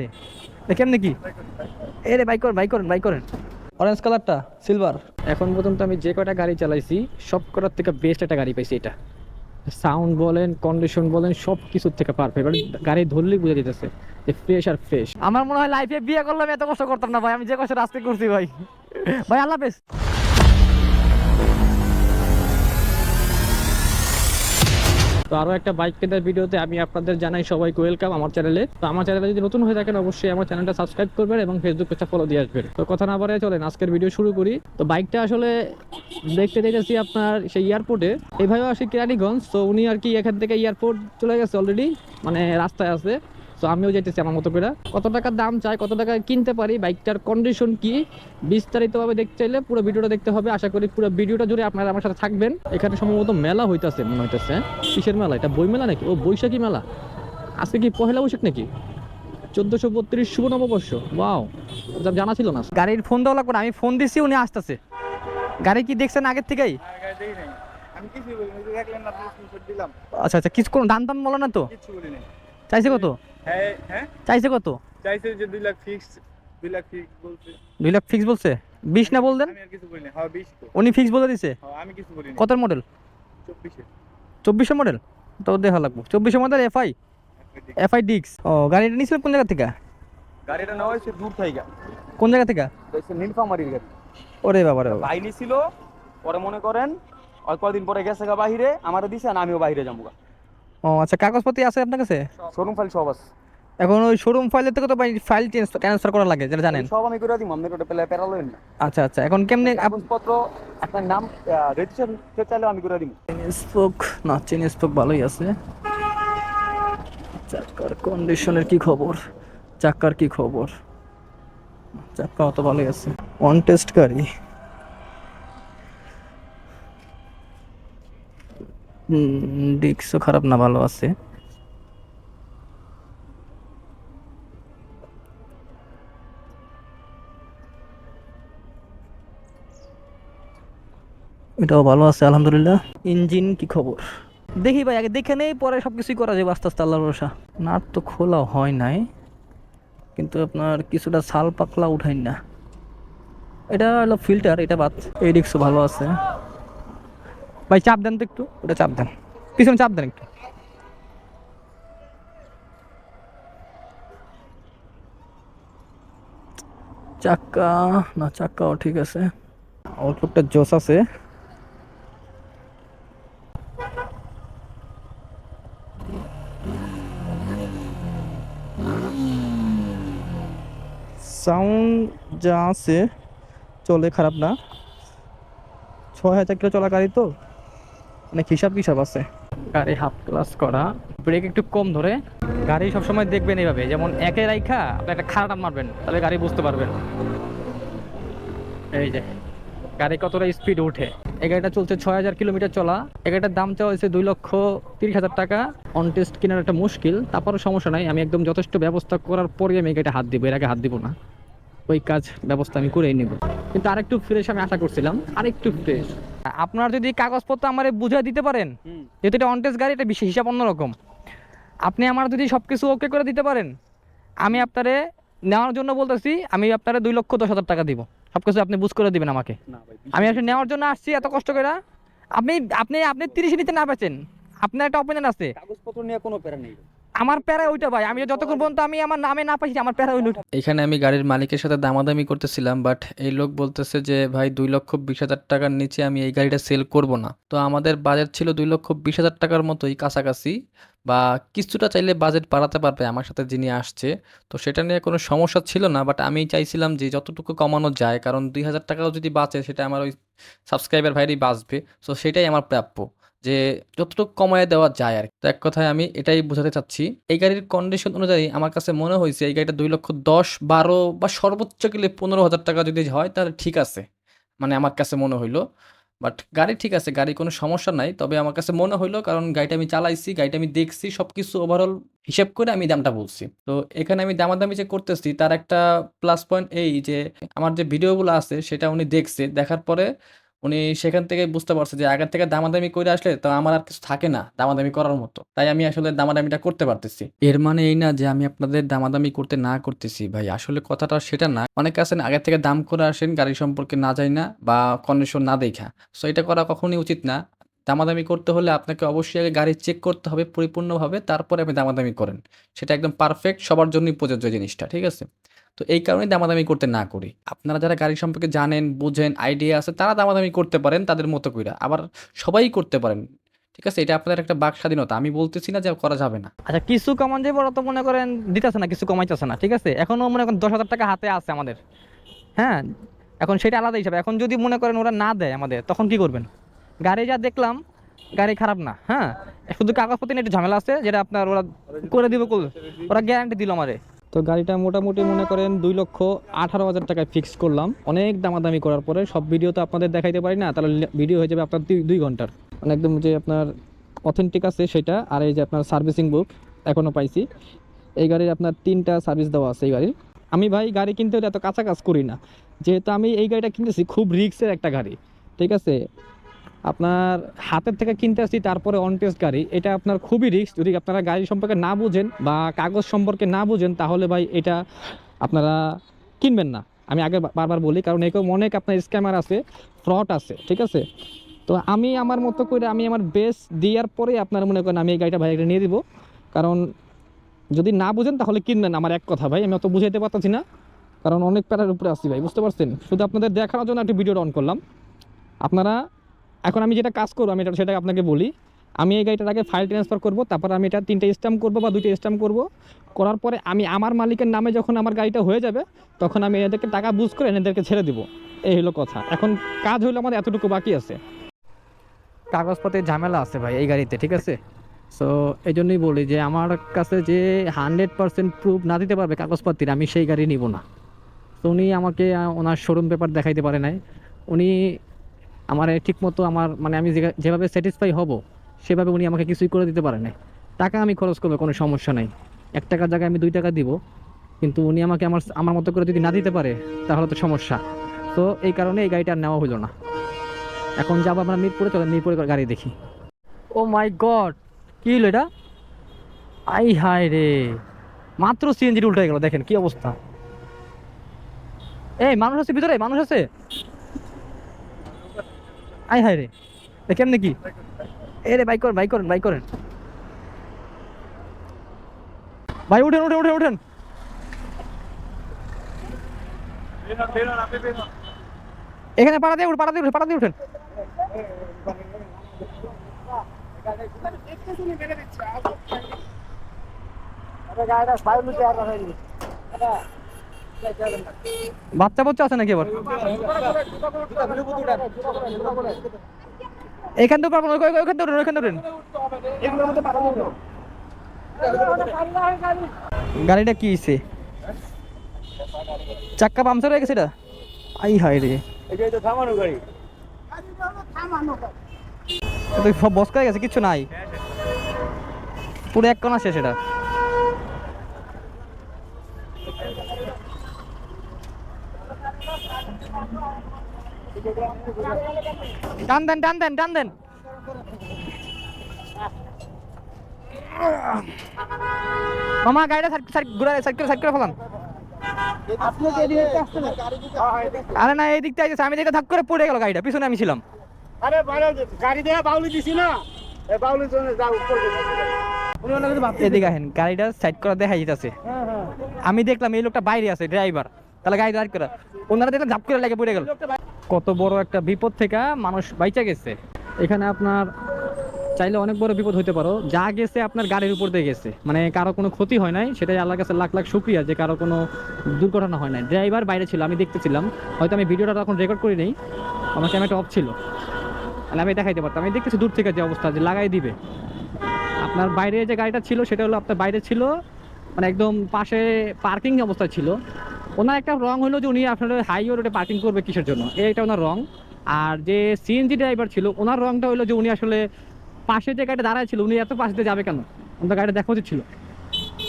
রে। এটা কেমনে কি? এ রে বাইক করেন বাইক করেন বাইক করেন। অরেঞ্জ কালারটা সিলভার এখন পর্যন্ত আমি যে কয়টা গাড়ি চালাইছি সব কটার থেকে বেস্ট একটা গাড়ি পাইছি এটা। সাউন্ড বলেন কন্ডিশন বলেন সব কিছুর থেকে পারফেক্ট গাড়ি ধরলেই বুঝে দিতেছে যে ফ্রেশ আর ফ্রেশ আমার মনে হয় লাইফে বিয়ে করলাম এত কষ্ট করতাম না ভাই। আমি যে কষ্ট আজকে করছি ভাই। ভাই আল্লাহ হাফেজ। তো আরও একটা বাইক কেনার ভিডিওতে আমি আপনাদের জানাই সবাইকে ওয়েলকাম আমার চ্যানেলে তো আমার চ্যানেলে যদি নতুন হয়ে থাকেন, অবশ্যই আমার চ্যানেলটা সাবস্ক্রাইব করবেন এবং ফেসবুক পেজটা ফলো দিয়ে আসবেন। তো কথা না বলে চলেন, আজকের ভিডিও শুরু করি। তো বাইকটা আসলে দেখতে দেখেছি আপনার সেই এয়ারপোর্টে এইভাবে আসি কেরানীগঞ্জ, তো উনি আর কি এখান থেকে এয়ারপোর্ট চলে গেছে অলরেডি মানে রাস্তায় আছে। তো আমিও যাইতেছি আমার মতো করে। কত টাকা দাম চাই কত টাকা কিনতে পারি বাইকটার কন্ডিশন কি বিস্তারিতভাবে দেখতে চাইলে পুরো ভিডিওটা দেখতে হবে। আশা করি পুরো ভিডিওটা জুড়ে আপনারা আমার সাথে থাকবেন। এখানে সম্ভবত মেলা হইতেছে মনে হইতেছে? কিসের মেলা এটা? বই মেলা নাকি? ও বৈশাখী মেলা। আজকে কি পহেলা বৈশাখ নাকি? চোদ্দশো বত্রিশ শুভ নববর্ষ। ওয়াও যা জানা ছিল না। গাড়ির ফোন দেওয়া লাগবে না আমি ফোন দিছি উনি আসতেছে। গাড়ি কি দেখছেন আগের থেকেই। আচ্ছা আচ্ছা কিছু কোনো দাম দাম বলো না তো? কিচ্ছু বলি নাই। চাইছে কত? হ্যাঁ, হ্যাঁ? চাইছে কত? চাইছে যে দুই লাখ ফিক্স দুই লাখ ফিক্স বলছে। দুই লাখ ফিক্স বলছে? বিশ না বলতেন আমি আর কিছু বলি নাই হ্যাঁ তো। উনি ফিক্স বলে দিছে? হ্যাঁ, আমি কিছু বলি নাই কত মডেল চব্বিশে। চব্বিশে মডেল তো দেখা লাগবো। চব্বিশে মডেল এফআই এফআই ডিক্স ও গাড়িটা নিয়েছিলেন কোন জায়গা থেকে? গাড়িটা নেওয়া হয়েছে দূর থেকে। কোন জায়গা থেকে? নীলফামারির গাড়ি। ওরে বাবা রে বাবা। বাইনি ছিল পরে মনে করেন অল্প দিন পরে গেছে গা বাহিরে আমারও দিছে আর আমিও বাহিরে যাব ও আচ্ছা কাগজপত্র আছে আপনার কাছে? শোরুম ফাইল সব আছে। এখন ওই শোরুম ফাইলের থেকে তো ফাইল ট্রান্সফার করা লাগে যেটা জানেন। সব আমি করে দিব আপনার ওটা পেলে পেরালেন না। আচ্ছা আচ্ছা এখন কেমনে কাগজপত্র আপনার নাম রেজিস্ট্রেশন চাইলেও আমি করে দিব। স্পোক না চেন স্পোক ভালোই আছে। চাকার কন্ডিশনের কি খবর? চাকার কি খবর? চাকা অত ভালোই আছে। অন টেস্ট গাড়ি ডিক্সও খারাপ না, ভালো আছে। এটাও ভালো আছে, আলহামদুলিল্লাহ। ইঞ্জিন কি খবর? দেখি ভাই, আগে দেখে নেই, পরে সব কিছুই করা যাবে, আস্তে আস্তে আল্লাহ ভরসা। নাট তো খোলা হয় নাই, কিন্তু আপনার কিছুটা ছাল পাকলা উঠাই না। এটা হলো ফিল্টার, এটা বাদ। এই রিক্সও ভালো আছে। ভাই চাপ দেন তো একটু। ওটা চাপ দেন। পিছনে চাপ দেন একটু। চাক্কা না চাক্কাও ঠিক আছে। আউটলুকটা জোস আছে। সাউন্ড যা আছে চলে খারাপ না। ছয় হাজার কিলো চলা গাড়ি তো। অনেক হিসাব হিসাব আছে? গাড়ি হাফ ক্লাস করা। ব্রেক একটু কম ধরে। গাড়ি সবসময় দেখবেন এইভাবে, যেমন একে রাইখা আপনি একটা খারাপ মারবেন, তাহলে গাড়ি বুঝতে পারবেন। এই যে, গাড়ি কতটা স্পিড উঠে এই গাড়িটা চলছে ছয় হাজার কিলোমিটার চলা। এই গাড়িটার দাম চাওয়া হয়েছে দুই লক্ষ তিরিশ হাজার টাকা। অন টেস্ট কেনার একটা মুশকিল, তারপরও সমস্যা নাই। আমি একদম যথেষ্ট ব্যবস্থা করার পরে আমি গাড়িটা হাত দিব, এর আগে হাত দিব না। ওই কাজ ব্যবস্থা আমি করেই নেব। কিন্তু আরেকটু ফ্রেশ আমি আশা করছিলাম, আরেকটু ফ্রেশ আপনার যদি কাগজপত্র আমার বুঝিয়ে দিতে পারেন যেহেতু এটা অনটেস্ট গাড়ি এটা বিশেষ হিসাব অন্যরকম। আপনি আমার যদি সব কিছু ওকে করে দিতে পারেন আমি আপনারে নেওয়ার জন্য বলতেছি আমি আপনারে দুই লক্ষ দশ হাজার টাকা দিব। সব কিছু আপনি বুঝ করে দিবেন আমাকে। আমি আসলে নেওয়ার জন্য আসছি এত কষ্ট করে। আপনি আপনি আপনি তিরিশে নিতে না বেচেন। আপনার একটা অপিনিয়ন আছে। কাগজপত্র নিয়ে কোনো প্যারা নেই আমার প্যারা ওইটা ভাই, আমি যতক্ষণ পর্যন্ত আমি আমার নামে না পাইছি, আমার প্যারা ওইটা। এখানে আমি গাড়ির মালিকের সাথে দামাদামি করতেছিলাম বাট এই লোক বলতেছে যে, ভাই, দুই লক্ষ বিশ হাজার টাকার নিচে আমি এই গাড়িটা সেল করব না। তো আমাদের বাজেট ছিল দুই লক্ষ বিশ হাজার টাকার মতোই কাছাকাছি, বা কিছুটা চাইলে বাজেট বাড়াতে পারবে আমার সাথে যিনি আসছে। তো সেটা নিয়ে কোনো সমস্যা ছিল না বাট আমি চাইছিলাম যে, যতটুকু কমানো যায়, কারণ দুই হাজার টাকাও যদি বাঁচে, সেটা আমার ওই সাবস্ক্রাইবার ভাইরই বাঁচবে। তো সেটাই আমার প্রাপ্য। যে যতটুকু কমায় দেওয়া যায় আর তো এক কথায় আমি এটাই বোঝাতে চাচ্ছি। এই গাড়ির কন্ডিশন অনুযায়ী আমার কাছে মনে হয়েছে এই গাড়িটা দুই লক্ষ দশ, বারো বা সর্বোচ্চ গেলে পনেরো হাজার টাকা যদি হয় তাহলে ঠিক আছে। মানে আমার কাছে মনে হইল। বাট গাড়ি ঠিক আছে, গাড়ি কোনো সমস্যা নাই। তবে আমার কাছে মনে হইল কারণ গাড়িটা আমি চালাইছি, গাড়িটা আমি দেখছি সব কিছু ওভারঅল হিসেব করে আমি দামটা বলছি। তো এখানে আমি দামাদামি যে করতেছি তার একটা প্লাস পয়েন্ট এই যে আমার যে ভিডিওগুলো আছে সেটা উনি দেখছে। দেখার পরে উনি সেখান থেকে বুঝতে পারছে যে আগের থেকে দামাদামি করে আসলে তো আমার আর কিছু থাকে না দামাদামি করার মতো। তাই আমি আসলে দামাদামিটা করতে পারতেছি। এর মানে এই না যে আমি আপনাদের দামাদামি করতে না করতেছি ভাই। আসলে কথাটা সেটা না। অনেকে আছেন আগের থেকে দাম করে আসেন, গাড়ি সম্পর্কে না যাই না বা কন্ডিশন না দেখা। সো এটা করা কখনোই উচিত না। দামাদামি করতে হলে আপনাকে অবশ্যই আগে গাড়ি চেক করতে হবে, পরিপূর্ণভাবে, তারপরে আপনি দামাদামি করেন। সেটা একদম পারফেক্ট সবার জন্যই প্রযোজ্য জিনিসটা, ঠিক আছে? তো এই কারণেই দামাদামি করতে না করি। আপনারা যারা গাড়ি সম্পর্কে জানেন, বুঝেন আইডিয়া আছে, তারা দামাদামি করতে পারেন তাদের মতো কইরা। আবার সবাই করতে পারেন। ঠিক আছে? এটা আপনাদের একটা বাক স্বাধীনতা। আমি বলতেছি না যে করা যাবে না। আচ্ছা কিছু কমান যে বড় তো মনে করেন দিতেছে না, কিছু কমাইতেছে না। ঠিক আছে? এখনও মনে করেন দশ হাজার টাকা হাতে আছে আমাদের। হ্যাঁ? এখন সেটা আলাদা হিসাবে। এখন যদি মনে করেন ওরা না দেয় আমাদের, তখন কি করবেন? গাড়ি যা দেখলাম, গাড়ি খারাপ না। হ্যাঁ? শুধু কাগজপত্র নিয়ে একটু ঝামেলা আছে, যেটা আপনার ওরা করে দিবে ওরা গ্যারান্টি দিল আমারে। তো গাড়িটা মোটামুটি মনে করেন দুই লক্ষ আঠারো হাজার টাকায় ফিক্স করলাম। অনেক দামাদামি করার পরে সব ভিডিও তো আপনাদের দেখাইতে পারি না, তাহলে ভিডিও হয়ে যাবে আপনার দুই ঘণ্টার। মানে একদম যে আপনার অথেন্টিক আছে সেটা, আর এই যে আপনার সার্ভিসিং বুক এখনও পাইছি। এই গাড়ির আপনার তিনটা সার্ভিস দেওয়া আছে এই গাড়ির। আমি ভাই গাড়ি কিনতে হলে এত কাছা কাজ করি না। যেহেতু আমি এই গাড়িটা কিনতেছি, খুব রিক্সের একটা গাড়ি। ঠিক আছে? আপনার হাতের থেকে কিনতে আসছি, তারপরে অন টেস্ট গাড়ি। এটা আপনার খুবই রিস্ক যদি আপনারা গাড়ি সম্পর্কে না বুঝেন বা কাগজ সম্পর্কে না বুঝেন, তাহলে ভাই এটা আপনারা কিনবেন না। আমি আগে বারবার বলি, কারণ এরকম অনেক আপনার স্ক্যামার আছে ফ্রড আছে, ঠিক আছে? তো আমি আমার মতো করে আমি আমার বেস দেওয়ার পরে আপনার মনে করেন আমি এই গাড়িটা ভাইকে নিয়ে দিব। কারণ যদি না বুঝেন, তাহলে কিনবেন আমার এক কথা ভাই। আমি অত বুঝাইতে পারতেছি না। কারণ অনেক প্যারার উপরে আসছি ভাই, বুঝতে পারছেন? শুধু আপনাদের দেখানোর জন্য একটা ভিডিও অন করলাম। আপনারা এখন আমি যেটা কাজ করব, আমি এটা, সেটা আপনাকে বলি। আমি এই গাড়িটার আগে ফাইল ট্রান্সফার করব, তারপর আমি এটা তিনটে স্ট্যাম্প করব বা দুইটা স্ট্যাম্প করব। করার পরে আমি আমার মালিকের নামে যখন আমার গাড়িটা হয়ে যাবে, তখন আমি এদেরকে টাকা বুঝ করে এদেরকে ছেড়ে দিব। এই হলো কথা। এখন কাজ হইল আমাদের এতটুকু বাকি আছে। কাগজপত্রের ঝামেলা আছে ভাই এই গাড়িতে, ঠিক আছে? সো এই জন্যই বলি যে আমার কাছে যে হান্ড্রেড পার্সেন্ট প্রুফ না দিতে পারবে কাগজপত্রের, আমি সেই গাড়ি নিব না। তো উনি আমাকে ওনার শোরুম পেপার দেখাইতে পারে নাই। উনি আমার ঠিক মতো আমার মানে আমি যেভাবে স্যাটিসফাই হব, সেভাবে উনি আমাকে কিছুই করে দিতে পারে নাই। টাকা আমি খরচ করব, কোনো সমস্যা নাই। এক টাকার জায়গায় আমি দুই টাকা দিব, কিন্তু উনি আমাকে আমার আমার মতো করে যদি না দিতে পারে, তাহলে তো সমস্যা। তো এই কারণে এই গাড়িটা আর নেওয়া হলো না। এখন যাব আমরা মিরপুরে, চলে মিরপুরে গাড়ি দেখি। Oh my god! কি হলো এটা? আই হায় রে! মাত্র সিএনজি উল্টে গেল, দেখেন কি অবস্থা। এই মানুষ আছে ভিতরে, মানুষ আছে? আই হায় রে। কেমনে কি? এ রে, বাইক করেন বাইক করেন বাইক করেন। ভাই, উঠেন উঠেন উঠেন উঠেন। এখানে পাড়া দিয়ে উঠেন পাড়া দিয়ে উঠেন পাড়া দিয়ে উঠেন। বাচ্চা বাচ্চা আছে নাকি এবার? এখান থেকে পারব না, ওই- ওই- ওইখান থেকে ওইখান থেকে গাড়িটা কি হয়েছে চাক্কা পামচার হয়ে গেছে এটা? আই হায় রে। সব বসকা গেছে কিচ্ছু নাই। পুরো এক কোনা শেষ এটা। টান দেন টান দেন টান দেন। মামা গাড়িটা ঘুরে সাইড করে সাইড করে ফেলান। আরে না এই দিকটা আমি দেখে ধাক করে পড়ে গেল গাড়িটা পিছনে আমি ছিলাম। আরে ভালো গাড়ি দিয়ে বাউলি দিছি না। জন্য যাও উপর এদিকে আহেন গাড়িটা সাইড করা দেখা যেতেছে আমি দেখলাম এই লোকটা বাইরে আছে ড্রাইভার। তাহলে গাড়ি দাঁড় করে। ওনারা দেখলাম ঝাপ করে লেগে পড়ে গেল। কত বড় একটা বিপদ থেকে মানুষ বাইচা গেছে। এখানে আপনার চাইলে অনেক বড় বিপদ হইতে পারো। যা গেছে আপনার গাড়ির উপর দিয়ে গেছে। মানে কারও কোনো ক্ষতি হয় নাই। সেটাই আল্লাহর কাছে লাখ লাখ শুক্রিয়া যে কারও কোনো দুর্ঘটনা হয় নাই। ড্রাইভার বাইরে ছিল, আমি দেখতেছিলাম। হয়তো আমি ভিডিওটা তখন রেকর্ড করি নেই আমার ক্যামেরাটা অফ ছিল। তাহলে আমি দেখাইতে পারতাম। আমি দেখতেছি দূর থেকে যে অবস্থা, যে লাগাই দিবে। আপনার বাইরে যে গাড়িটা ছিল, সেটা হলো আপনার বাইরে ছিল। মানে একদম পাশে পার্কিং অবস্থা ছিল। ওনার একটা রং হলো যে উনি আপনার হাইওয়ে রোডে পার্কিং করবে কিসের জন্য? এইটা ওনার রং। আর যে সিএনজি ড্রাইভার ছিল, ওনার রংটা হলো যে উনি আসলে পাশে যে গাড়িটা দাঁড়ায় ছিল, উনি এত পাশে যাবে কেন? ওনার গাড়িটা দেখা উচিত ছিল।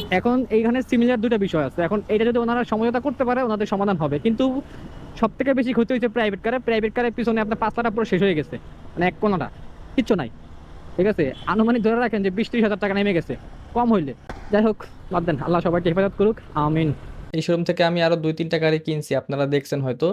এখন এইখানে সিমিলার দুটো বিষয় আছে। এখন এটা যদি ওনারা সমঝোতা করতে পারে, ওনাদের সমাধান হবে। কিন্তু সব থেকে বেশি ক্ষতি হয়েছে প্রাইভেট কারে প্রাইভেট কারের পিছনে আপনার পাঁচটা পুরো শেষ হয়ে গেছে। মানে এক কোনাটা। কিচ্ছু নাই। ঠিক আছে? আনুমানিক ধরে রাখেন যে বিশ ত্রিশ হাজার টাকা নেমে গেছে। কম হইলে। যাই হোক, বাদ দেন। আল্লাহ সবাইকে হেফাজত করুক। আমিন। এই শোরুম থেকে আমি আরও দুই, তিনটা গাড়ি কিনছি, আপনারা দেখছেন হয়তো।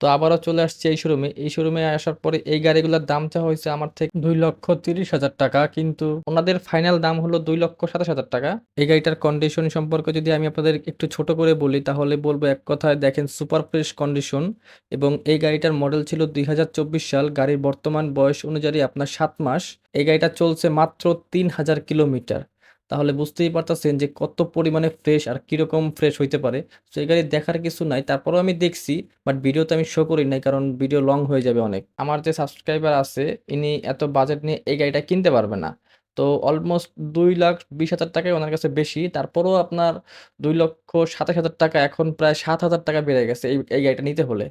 তো আবারও চলে আসছে এই শোরুমে এই শোরুমে আসার পরে এই গাড়িগুলোর দাম চাওয়া হয়েছে আমার থেকে দুই লক্ষ তিরিশ হাজার টাকা, কিন্তু ওনাদের ফাইনাল দাম হলো দুই লক্ষ সাতাশ হাজার টাকা। এই গাড়িটার কন্ডিশন সম্পর্কে যদি আমি আপনাদের একটু ছোট করে বলি, তাহলে বলব এক কথায়, দেখেন সুপার ফ্রেশ কন্ডিশন এবং এই গাড়িটার মডেল ছিল দুই হাজার চব্বিশ সাল। গাড়ির বর্তমান বয়স অনুযায়ী আপনার সাত মাস। এই গাড়িটা চলছে মাত্র তিন হাজার কিলোমিটার। তাহলে বুঝতেই পারতেছেন যে কত পরিমাণে ফ্রেশ আর কীরকম ফ্রেশ হইতে পারে। তো এই গাড়ি দেখার কিছু নাই, তারপরেও আমি দেখছি বাট ভিডিওতে আমি শো করি নাই, কারণ ভিডিও লং হয়ে যাবে অনেক। আমার যে সাবস্ক্রাইবার আছে, ইনি এত বাজেট নিয়ে এই গাড়িটা কিনতে পারবে না। তো অলমোস্ট দুই লাখ বিশ হাজার টাকাই ওনার কাছে বেশি, তারপরেও আপনার দুই লক্ষ সাতাশ হাজার টাকা, এখন প্রায় সাত হাজার টাকা বেড়ে গেছে এই এই গাড়িটা নিতে হলে।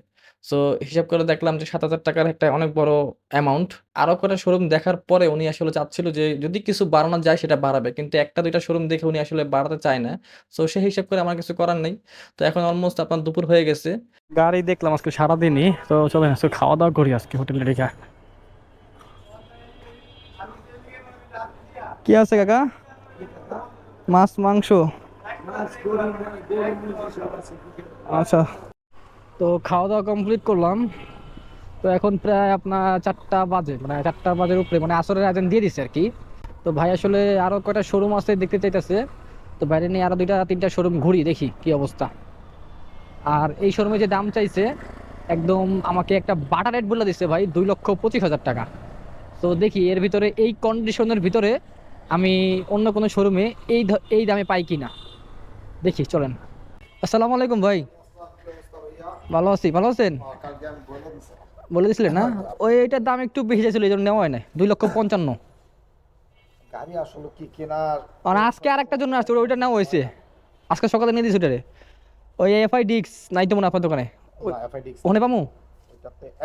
সো হিসাব করে দেখলাম যে সাত হাজার টাকার একটা অনেক বড় অ্যামাউন্ট আরও কটা শোরুম দেখার পরে উনি আসলে চাচ্ছিল যে যদি কিছু বাড়ানো যায় সেটা বাড়াবে, কিন্তু একটা দুইটা শোরুম দেখে উনি আসলে বাড়াতে চায় না। সো সেই হিসাব করে আমার কিছু করার নেই। তো এখন অলমোস্ট আপনার দুপুর হয়ে গেছে। গাড়ি দেখলাম আজকে সারাদিনই। তো চলেন, আজকে খাওয়া দাওয়া করি আজকে হোটেলে রেখা। কি আছে কাকা? মাছ, মাংস? আচ্ছা। তো খাওয়া দাওয়া কমপ্লিট করলাম। তো এখন প্রায় আপনার চারটা বাজে মানে চারটা বাজের উপরে মানে আসরের আয়োজন দিয়ে দিচ্ছে আর কি তো ভাই আসলে আরও কয়টা শোরুম আছে দেখতে চাইতেছে। তো বাইরে নিয়ে আরও দুইটা, তিনটা শোরুম ঘুরি, দেখি কি অবস্থা। আর এই শোরুমে যে দাম চাইছে, একদম আমাকে একটা বাটা রেট বলে দিচ্ছে ভাই, দুই লক্ষ পঁচিশ হাজার টাকা। তো দেখি এর ভিতরে, এই কন্ডিশনের ভিতরে আমি অন্য কোনো শোরুমে এই এই দামে পাই কি না দেখি, চলেন। আসসালামু আলাইকুম ভাই। ভালো আছি ভালো আছেন? বলে দিছিলেন না? ওই এটার দাম একটু বেশি যাচ্ছিল এই জন্য নেওয়া হয় না দুই লক্ষ পঞ্চান্ন। গাড়ি আসলে কি কেনার? আর আজকে আর একটা জন্য আসছে ওইটা নেওয়া হয়েছে। আজকে সকালে নিয়ে দিয়েছে ওটারে ওই এফআই ডিক্স নাই তো মনে আপনার দোকানে? ওখানে পামু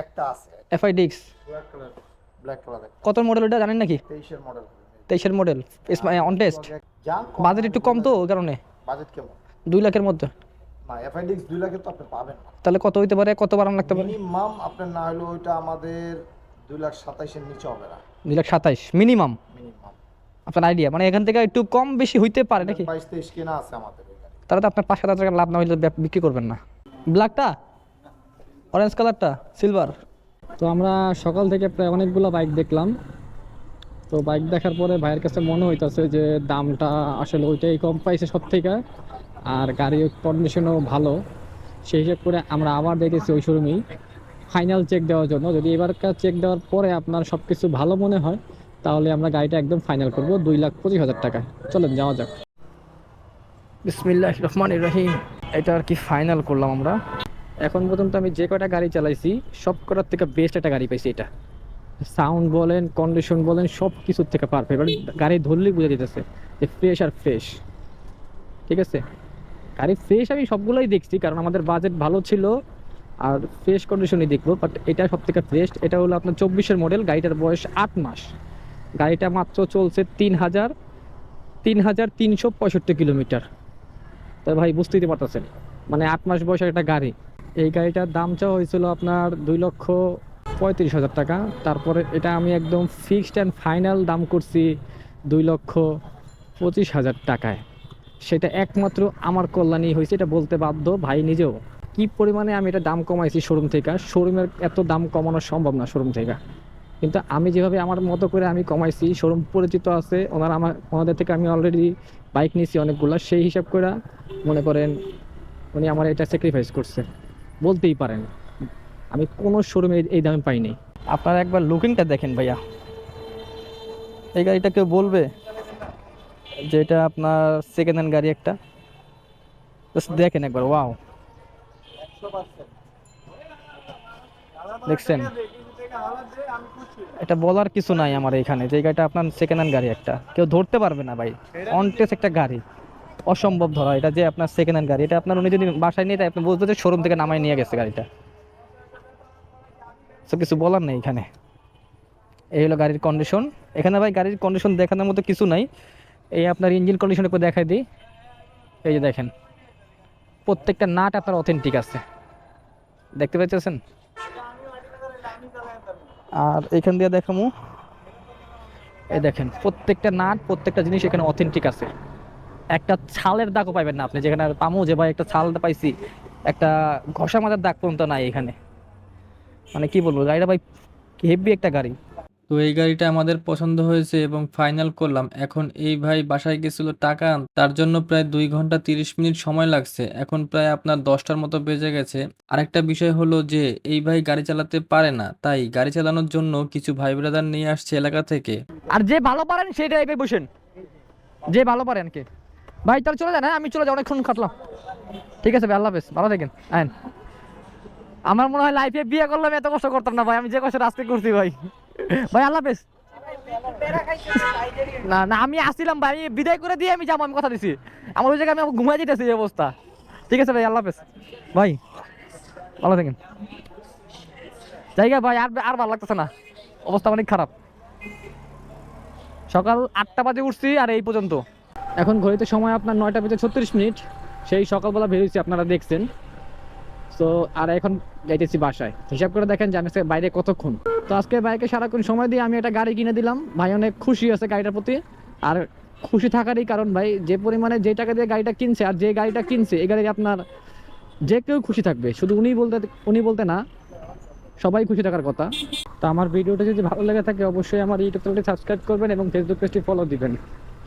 একটা আছে। এফআই ডিক্স। ব্ল্যাক কত মডেল ওটা জানেন নাকি? তেইশের মডেল তেইশের মডেল অন টেস্ট বাজেট একটু কম তো ওই কারণে। বাজেট কেমন? দুই লাখের মধ্যে। না এফআইডিক্স দুই লাখে তো আপনি পাবেন না। তাহলে কত হইতে পারে? কত বাড়ানো লাগতে পারে? মিনিমাম আপনার না হলে ওইটা আমাদের দুই লাখ সাতাইশের নিচে হবে না। দুই লাখ সাতাইশ মিনিমাম মিনিমাম আপনার আইডিয়া মানে এখান থেকে একটু কম বেশি হইতে পারে নাকি? বাইশ তেইশ কেনা আছে আমাদের তাহলে তো আপনার পাঁচ হাজার টাকা লাভ না হইলে বিক্রি করবেন না। ব্ল্যাকটা অরেঞ্জ কালারটা সিলভার তো আমরা সকাল থেকে প্রায় অনেকগুলো বাইক দেখলাম। তো বাইক দেখার পরে ভাইয়ের কাছে মনে হইতাছে যে দামটা আসলে ওইটাই কম পাইছে সব থেকে আর গাড়ির কন্ডিশনও ভালো। সেই হিসেব করে আমরা আবার দেখেছি ওই শোরুমেই ফাইনাল চেক দেওয়ার জন্য। যদি এবারকার চেক দেওয়ার পরে আপনার সব কিছু ভালো মনে হয় তাহলে আমরা গাড়িটা একদম ফাইনাল করব দুই লাখ পঁচিশ হাজার টাকা চলেন যাওয়া যাক। বিসমিল্লাহ রহমান রহিম। এটা আর কি ফাইনাল করলাম আমরা। এখন পর্যন্ত আমি যে কটা গাড়ি চালাইছি সব কটার থেকে বেস্ট একটা গাড়ি পাইছি এটা। সাউন্ড বলেন কন্ডিশন বলেন সব কিছুর থেকে পারফেক্ট গাড়ি ধরলেই বুঝে যেতেছে যে ফ্রেশ আর ফ্রেশ ঠিক আছে? গাড়ি ফ্রেশ আমি সবগুলোই দেখছি, কারণ আমাদের বাজেট ভালো ছিল আর ফ্রেশ কন্ডিশনই দেখব বাট এটা সব থেকে ফ্রেশ এটা হলো আপনার চব্বিশের মডেল গাড়িটার বয়স আট মাস। গাড়িটা মাত্র চলছে তিন হাজার তিন হাজার তিনশো পঁয়ষট্টি কিলোমিটার। তা ভাই, বুঝতেই পারতেছেন মানে আট মাস বয়সের একটা গাড়ি। এই গাড়িটার দাম চাওয়া হয়েছিল আপনার দুই লক্ষ পঁয়ত্রিশ হাজার টাকা। তারপরে এটা আমি একদম ফিক্সড অ্যান্ড ফাইনাল দাম করছি দুই লক্ষ পঁচিশ হাজার টাকায়। সেটা একমাত্র আমার কল্যাণই হয়েছে, এটা বলতে বাধ্য ভাই নিজেও। কি পরিমাণে আমি এটা দাম কমাইছি শোরুম থেকে, শোরুমের এত দাম কমানো সম্ভব না শোরুম থেকে। কিন্তু আমি যেভাবে আমার মতো করে আমি কমাইছি, শোরুম পরিচিত আছে, ওনারা আমার, ওনাদের থেকে আমি অলরেডি বাইক নিয়েছি অনেকগুলো, সেই হিসাব করে মনে করেন উনি আমার এটা স্যাক্রিফাইস করছে। বলতেই পারেন, আমি কোনো শোরুমে এই দামে পাইনি। আপনারা একবার লুকিংটা দেখেন ভাইয়া। এই গাড়িটা কেউ বলবে? যে এটা আপনার সেকেন্ড হ্যান্ড গাড়ি একটা। Just দেখেন একবার ওয়াও দেখছেন? এটা বলার কিছু নাই আমার এখানে, যে গাড়িটা আপনার সেকেন্ড হ্যান্ড গাড়ি একটা। কেউ ধরতে পারবে না ভাই অনটেস একটা গাড়ি। অসম্ভব ধরা, এটা যে আপনার সেকেন্ড হ্যান্ড গাড়ি, এটা আপনার উনি যদি বাসায় নিয়ে আপনি বলতে যে শোরুম থেকে নামাই নিয়ে গেছে গাড়িটা। তো কিছু বলার নেই এখানে। এই হলো গাড়ির কন্ডিশন এখানে ভাই গাড়ির কন্ডিশন দেখানোর মতো কিছু নাই। এই আপনার ইঞ্জিন কন্ডিশন একটু দেখাই দিই। এই যে দেখেন, প্রত্যেকটা নাট আপনার অথেন্টিক আছে। দেখতে পাচ্ছেন আর এখান দিয়ে দেখামু। এই দেখেন, প্রত্যেকটা নাট, প্রত্যেকটা জিনিস এখানে অথেন্টিক আছে। একটা ছালের দাগও পাইবেন না আপনি, যেখানে পামু যে, ভাই, একটা ছাল পাইছি, একটা ঘষা মাথার দাগ পর্যন্ত নাই এখানে। মানে কি বলব, গাড়িটা ভাই হেভি একটা গাড়ি। তো এই গাড়িটা আমাদের পছন্দ হয়েছে এবং ফাইনাল করলাম। এখন এই ভাই বাসায় গেছিল টাকা। তার জন্য প্রায় দুই ঘণ্টা তিরিশ মিনিট সময় লাগছে। এখন প্রায় আপনার দশটার মতো বেজে গেছে। আরেকটা বিষয় হলো যে, এই ভাই গাড়ি চালাতে পারে না, তাই গাড়ি চালানোর জন্য কিছু ভাই ব্রাদার নিয়ে আসছে এলাকা থেকে। আর যে ভালো পারেন সেই টাইপে বসেন। যে ভালো পারেন কে। ভাই, তাহলে চলে যান হ্যাঁ আমি চলে যাই, অনেকক্ষণ খাটলাম ঠিক আছে ভাই, আল্লাহ হাফেজ, ভালো থাকেন আমার মনে হয় লাইফে বিয়ে করলাম এত কষ্ট করতাম না ভাই, আমি যে কষ্ট আজকে করছি ভাই। ভাই, আল্লাহ হাফেজ। না না, আমি আসছিলাম ভাই বিদায় করে দিয়ে আমি যাব, আমি কথা দিছি। আমার ওই জায়গায় আমি ঘুমাই যেতেছি এই অবস্থা। ঠিক আছে ভাই, আল্লাহ হাফেজ। ভাই, ভালো থাকেন। জায়গা ভাই, আর আর ভালো লাগতেছে না। অবস্থা অনেক খারাপ। সকাল আটটা বাজে উঠছি, আর এই পর্যন্ত। এখন ঘড়িতে সময় আপনার নয়টা বেজে ছত্রিশ মিনিট। সেই সকালবেলা বেরিয়েছি আপনারা দেখছেন। তো আর এখন যাইতেছি বাসায়। হিসাব করে দেখেন যে আমি বাইরে কতক্ষণ। তো আজকে বাইকে সারাক্ষণ সময় দিয়ে আমি একটা গাড়ি কিনে দিলাম। ভাই অনেক খুশি আছে গাড়িটার প্রতি। আর খুশি থাকারই কারণ ভাই, যে পরিমাণে যে টাকা দিয়ে গাড়িটা কিনছে আর যে গাড়িটা কিনছে এই গাড়ি আপনার যে কেউ খুশি থাকবে। শুধু উনি বলতে উনি বলতে না, সবাই খুশি থাকার কথা। তো আমার ভিডিওটা যদি ভালো লেগে থাকে, অবশ্যই আমার ইউটিউব চ্যানেলটি সাবস্ক্রাইব করবেন এবং ফেসবুক পেজটি ফলো দিবেন।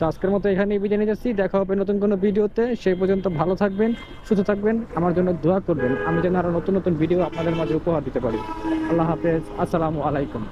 তো আজকের মতো এখানেই বিদায় নিয়ে যাচ্ছি। দেখা হবে নতুন কোনো ভিডিওতে। সেই পর্যন্ত ভালো থাকবেন, সুস্থ থাকবেন, আমার জন্য দোয়া করবেন। আমি যেন আরও নতুন নতুন ভিডিও আপনাদের মাঝে উপহার দিতে পারি। আল্লাহ হাফেজ। আসসালামু আলাইকুম।